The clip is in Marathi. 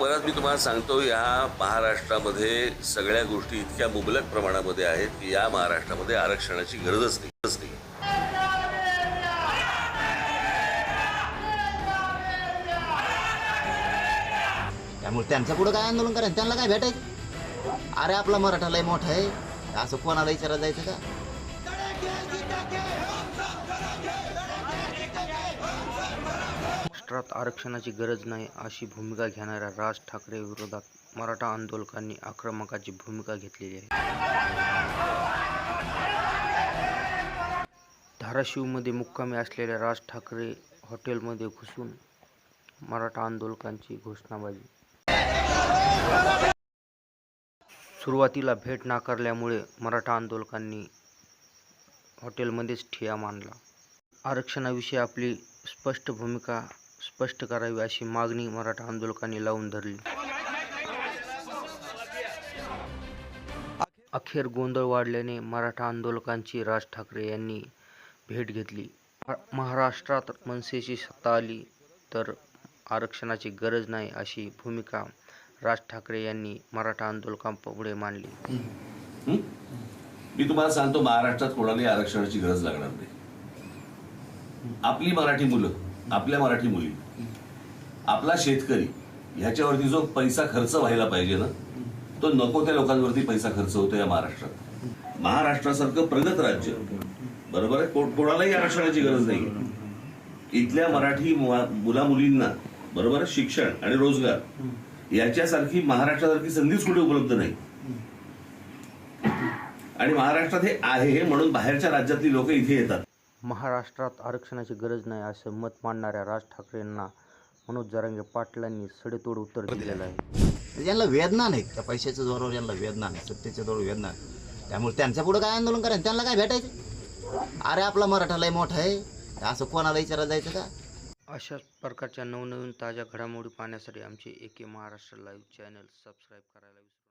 परत मी तुम्हाला सांगतो या महाराष्ट्रामध्ये सगळ्या गोष्टी इतक्या मुबलक प्रमाणामध्ये आहेत की या महाराष्ट्रामध्ये आरक्षणाची गरजच नाही त्यामुळे त्यांच्या पुढं काय आंदोलन करायचं? त्यांना काय भेटायचं? अरे आपला मराठा लय मोठा आहे. असं कोणाला विचारायला जायचं का? महाराष्ट्रात आरक्षणाची गरज नाही अशी भूमिका घेणाऱ्या राज ठाकरे विरोधात मराठा आंदोलकांनी आक्रमकाची भूमिका घेतलेली आहे. धाराशिवमध्ये मुक्कामी असलेल्या राज ठाकरे हॉटेलमध्ये घुसून मराठा आंदोलकांची घोषणाबाजी. सुरुवातीला भेट नाकारल्यामुळे मराठा आंदोलकांनी हॉटेलमध्येच ठिया मानला आरक्षणाविषयी आपली स्पष्ट भूमिका स्पष्ट करावी अशी मागणी मराठा आंदोलकांनी लावून धरली. अखेर गोंधळ वाढल्याने मराठा आंदोलकांची राज ठाकरे यांनी भेट घेतली. महाराष्ट्रात मनसेची सत्ता आली तर आरक्षणाची गरज नाही अशी भूमिका राज ठाकरे यांनी मराठा आंदोलकांपुढे मांडली. मी तुम्हाला सांगतो महाराष्ट्रात कोणालाही आरक्षणाची गरज लागणार नाही. आपली मराठी मुलं आपल्या मराठी मुली. आपला शेतकरी ह्याच्यावरती जो पैसा खर्च व्हायला पाहिजे ना तो नको त्या लोकांवरती पैसा खर्च होतो या महाराष्ट्रात. महाराष्ट्रासारखं प्रगत राज्य बरोबर आहे? कोणालाही आरक्षणाची गरज नाही इथल्या मराठी मुला मुलींना बरोबर शिक्षण आणि रोजगार याच्यासारखी महाराष्ट्रासारखी संधीच कुठे उपलब्ध नाही. आणि महाराष्ट्रात हे आहे म्हणून बाहेरच्या राज्यातली लोक इथे येतात. महाराष्ट्रात आरक्षणाची गरज नाही असं मत मांडणाऱ्या राज ठाकरेंना मनोज जरांगे पाटलांनी सडेतोड उत्तर दिलेलं आहे. यांना वेदना नाही. त्या पैशाच्या जोरावर यांना वेदना नाही. सत्तेच्या जोरावर वेदना नाही. त्यामुळे त्यांच्या पुढे काय आंदोलन करायचं? त्यांना काय भेटायचं? अरे आपला मराठा लय मोठा आहे. असं कोणाला विचारायला जायचं का? अशाच प्रकारच्या नवनवीन ताज्या घडामोडी पाहण्यासाठी आमचे एके महाराष्ट्र लाईव्ह चॅनल सबस्क्राईब करायला विसरू